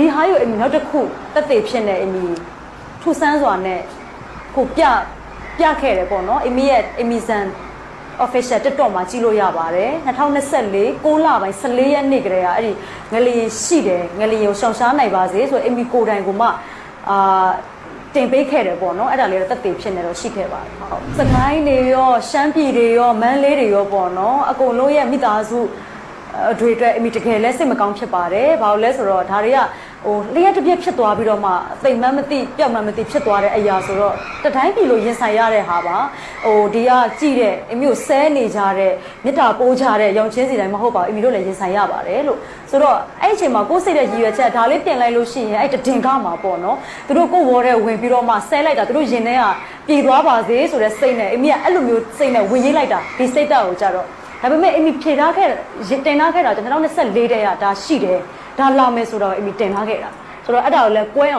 ဒီဟာယူအမီနောက်တစ်ခုတက်သေးဖြစ်နေအမီထူဆန်းစွာနဲ့ကိုပြပြခဲ့တယ်ပေါ့နော်အမီရဲ့အမီဇန် official TikTok မှာကြည့်လို့ရပါတယ်2024 6လပိုင်း14ရက်နေ့ကတည်းကအဲ့ဒီငလျင်ရှိတယ်ငလျင်ကိုရှောင်ရှားနိုင်ပါစေဆိုတော့အမီကိုတိုင်ကိုမှအာတင်ပေးခဲ့တယ်ပေါ့နော်အဲ့ဒါလေးတော့တက်သေးဖြစ်နေတော့ရှိခဲ့ပါတယ်ဟုတ်စကိုင်းတွေရောရှမ်းပြည်တွေရောမန်းလေးတွေရောပေါ့နော်အကုန်လုံးရဲ့မိသားစုအတွေ့အတွက်အမိတကယ်လဲစိတ်မကောင်းဖြစ်ပါတယ်။ဘာလို့လဲဆိုတော့ဒါတွေက ဟိုလျှက်တစ်ပြက်ဖြစ်သွားပြီးတော့မှအသိမှန်းမသိပြောက်မှန်းမသိဖြစ်သွားတဲ့အရာဆိုတော့တတိုင်းပြည်လို့ရင်ဆိုင်ရတဲ့ဟာပါ။ဟိုဒီကကြည့်တဲ့အမျိုးဆဲနေကြတဲ့မေတ္တာပိုးကြတဲ့ရောင်ချင်းစီတိုင်းမဟုတ်ပါဘူး။အမိတို့လည်းရင်ဆိုင်ရပါတယ်လို့ဆိုတော့အဲ့အချိန်မှာကိုယ်စိတ်တဲ့ရည်ရွယ်ချက်ဒါလေးပြင်လိုက်လို့ရှိရင်အဲ့တဒင်ကမှာပေါ့နော်။သူတို့ကိုယ်ဝေါ်တဲ့ဝင်ပြီးတော့မှဆဲလိုက်တာသူတို့ရင်ထဲကပြည်သွားပါစေဆိုတဲ့စိတ်နဲ့အမိကအဲ့လိုမျိုးစိတ်နဲ့ဝင်ရေးလိုက်တာဒီစိတ်တက်ကိုကြတော့ဒါပေမဲ့အမီဖြေထားခဲ့ရင်တင်ထားခဲ့တာကျွန်တော်2024တည်းကဒါရှိတယ် ဒါလာမယ်ဆိုတော့အမီတင်ထားခဲ့တာဆိုတော့အဲ့ဒါကိုလည်းကွဲအောင်